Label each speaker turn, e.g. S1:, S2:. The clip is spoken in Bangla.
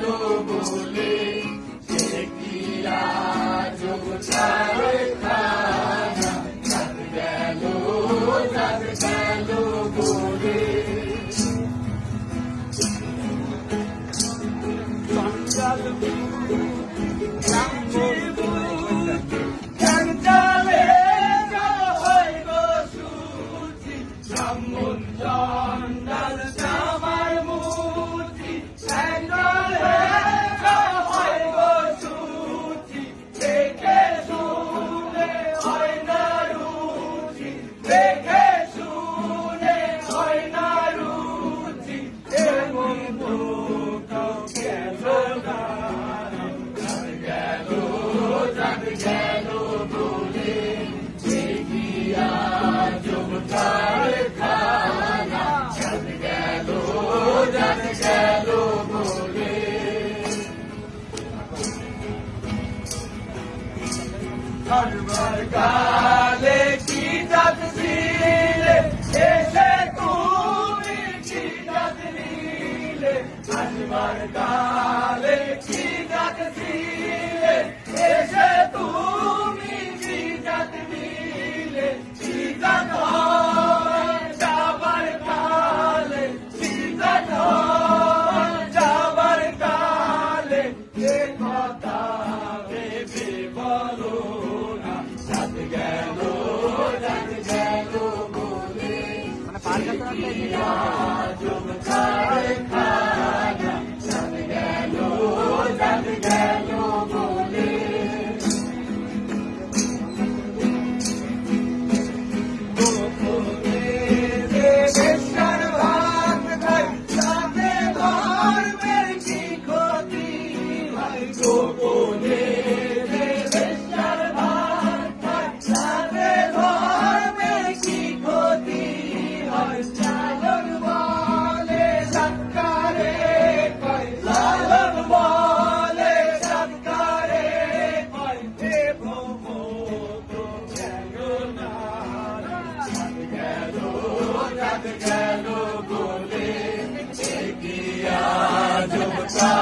S1: ভালো বলে, যে কি রাজ ছাড়ে খানা রাত গেল রাত গেল বলে। চঞ্চল চঞ্চলে চল হইব সুচি। চমুন চন্ডাল আনবার কালে কি জাত দিলে এসে তুমি কি জাত দিলে আনবার কালে কি Yeah.